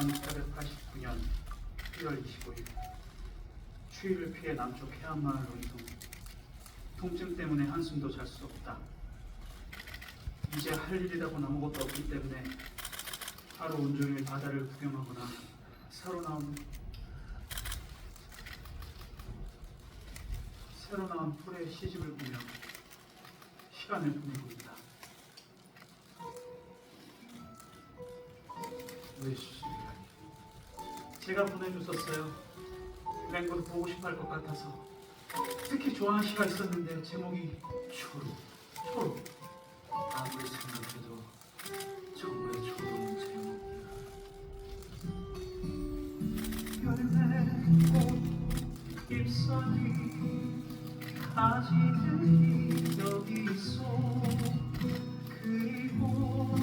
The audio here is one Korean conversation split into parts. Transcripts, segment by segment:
1889년 1월 25일 추위를 피해 남쪽 해안마을로 이동 통증 때문에 한숨도 잘 수 없다 이제 할 일이라고는 아무것도 없기 때문에 하루 온종일 바다를 구경하거나 새로 나온 새로 나온 풀의 시집을 보며 시간을 보내고 있다. 왜? 제가 보내줬었어요. 랭고도 보고 싶어 할 것 같아서. 특히 좋아하는 시가 있었는데 제목이 초로. 초로. 아무리 생각해도 정말 좋은 잎사귀 가지들이 여기 있어 그리고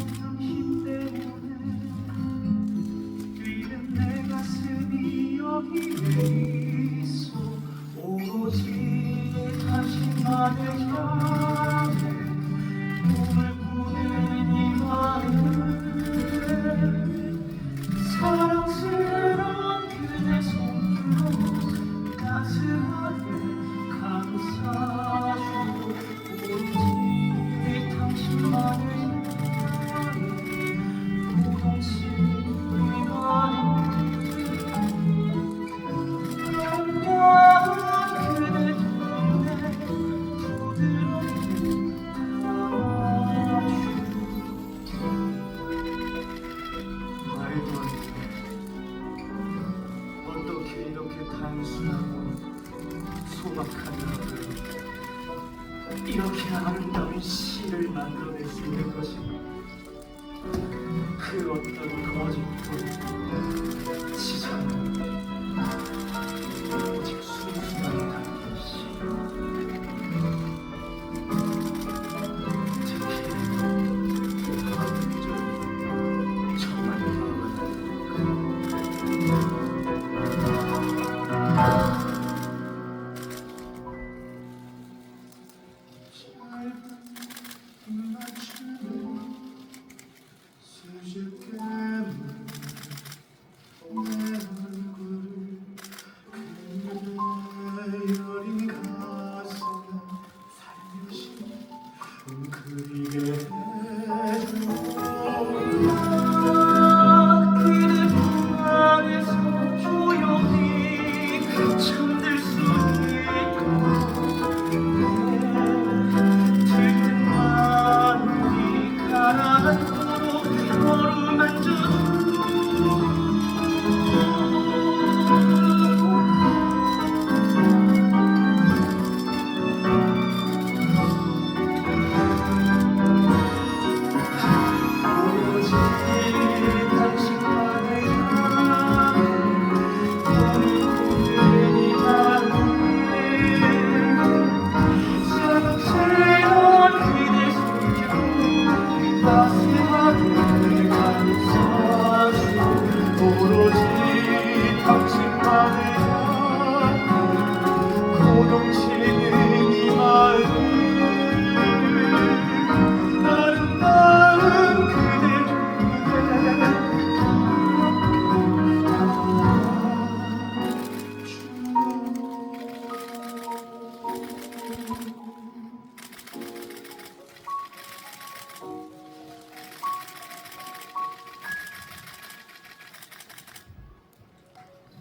别 이렇게 아름다운 시를 만들어낼 수 있는 것이 그 어떤 거짓도 지지 않는 Mm-hmm.